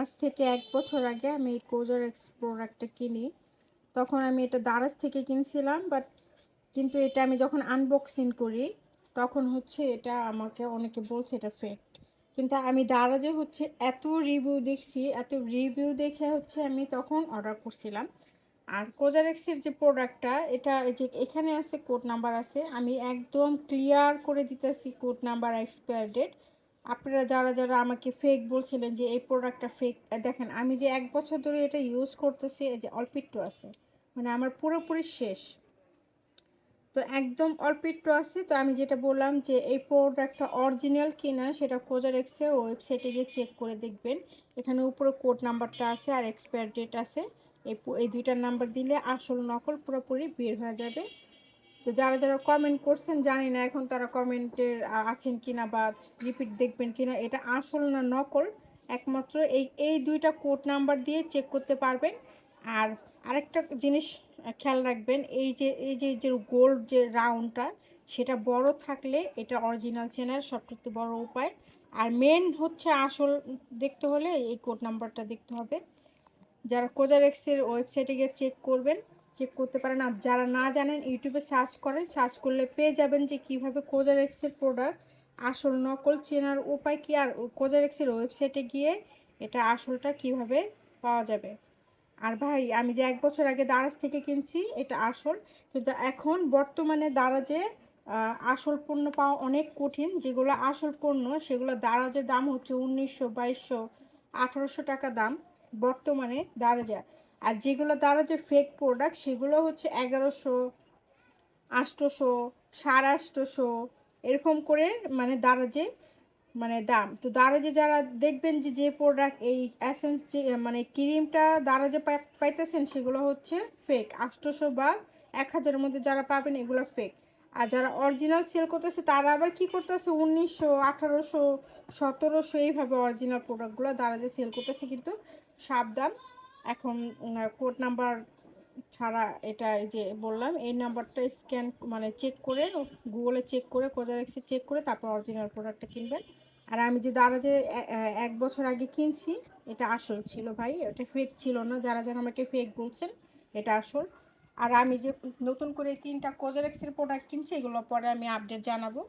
আজ থেকে এক বছর আগে আমি এই কোজার এক্স প্রোডাক্টটা কিনি। তখন আমি এটা দারাজ থেকে কিনছিলাম বাট কিন্তু এটা আমি যখন আনবক্সিং করি, তখন হচ্ছে এটা আমাকে অনেকে বলছে এটা ফেক কিন্তু আমি দারাজে হচ্ছে এত রিভিউ দেখছি, এত রিভিউ দেখে হচ্ছে আমি তখন অর্ডার করছিলাম। আর কোজারেক্সের যে প্রোডাক্টটা এটা যে এখানে আছে কোড নাম্বার আছে, আমি একদম ক্লিয়ার করে দিতেছি কোড নাম্বার এক্সপায়ার ডেট আপনারা যারা যারা আমাকে ফেক বলছিলেন যে এই প্রোডাক্টটা ফেক দেখেন, আমি যে এক বছর ধরে এটা ইউজ করতেছি, এই যে অল্প একটু আছে মানে আমার পুরোপুরি শেষ। তো একদম অল্প একটু আছে, তো আমি যেটা বললাম যে এই প্রোডাক্টটা অরিজিনাল কিনা সেটা কোজারেক্সের ওয়েবসাইটে গিয়ে চেক করে দেখবেন। এখানে উপরে কোড নাম্বারটা আছে আর এক্সপায়ার ডেট আছে। এই এই দুইটার নাম্বার দিলে আসল নকল পুরোপুরি বের হয়ে যাবে। তো যারা যারা কমেন্ট করছেন, জানি না এখন তারা কমেন্টের আছেন কিনা বা রিপিট দেখবেন কিনা, এটা আসল না নকল। একমাত্র এই এই দুইটা কোড নাম্বার দিয়ে চেক করতে পারবেন। আর আরেকটা জিনিস খেয়াল রাখবেন, এই যে এই যে যে গোল্ড যে রাউন্ডটা সেটা বড় থাকলে এটা অরিজিনাল চেনার সবথেকে বড় উপায়। আর মেন হচ্ছে আসল, দেখতে হলে এই কোড নাম্বারটা দেখতে হবে। যারা কোজারেক্সের ওয়েবসাইটে গিয়ে চেক করবেন চেক করতে পারেন। আর যারা না জানেন ইউটিউবে সার্চ করেন সার্চ করলে পেয়ে যাবেন যে কীভাবে কোজারেক্সের প্রোডাক্ট আসল নকল চেনার উপায় কি আর কোজারেক্সের ওয়েবসাইটে গিয়ে এটা আসলটা কীভাবে পাওয়া যাবে। আর ভাই, আমি যে এক বছর আগে দারাজ থেকে কিনছি, এটা আসল। কিন্তু এখন বর্তমানে দারাজে আসল পণ্য পাওয়া অনেক কঠিন। যেগুলো আসল পণ্য, সেগুলো দারাজের দাম হচ্ছে উনিশশো বাইশশো আঠারোশো টাকা দাম বর্তমানে দারাজে। আর যেগুলো তারা যে ফেক প্রোডাক্ট সেগুলো হচ্ছে এগারোশো, আটশোশো, সাড়ে আটশোশো, এরকম করে মানে দারাজে মানে দাম। তো দারাজে যারা দেখবেন যে যে প্রোডাক্ট এই অ্যাসেন্স যে মানে ক্রিমটা দারাজে পাই- পাইতেছেন, সেগুলো হচ্ছে ফেক আটশোশো বা এক হাজারের মধ্যে যারা পাবেন, এগুলো ফেক আর যারা অরিজিনাল সেল করতেছে, তারা আবার কি করতেছে? উনিশশো, আঠারোশো, সতেরোশো, এইভাবে অরিজিনাল প্রোডাক্টগুলো দারাজে সেল করতেছে, কিন্তু সাবধান। এখন কোড নাম্বার ছাড়া এটা যে বললাম, এই নাম্বারটা স্ক্যান মানে চেক করে গুগলে চেক করে কোজারেক্সে চেক করে তারপর অরিজিনাল প্রোডাক্টটা কিনবেন। আর আমি যে এ- এ- এক বছর আগে কিনছি, এটা আসল ছিল ভাই, এটা ফেক ছিল না, যারা যারা আমাকে ফেক বলছেন, এটা আসল। আর আমি যে নতুন করে তিনটা কোজারেক্সের প্রোডাক্ট কিনছি, এগুলো পরে আমি আপডেট জানাব।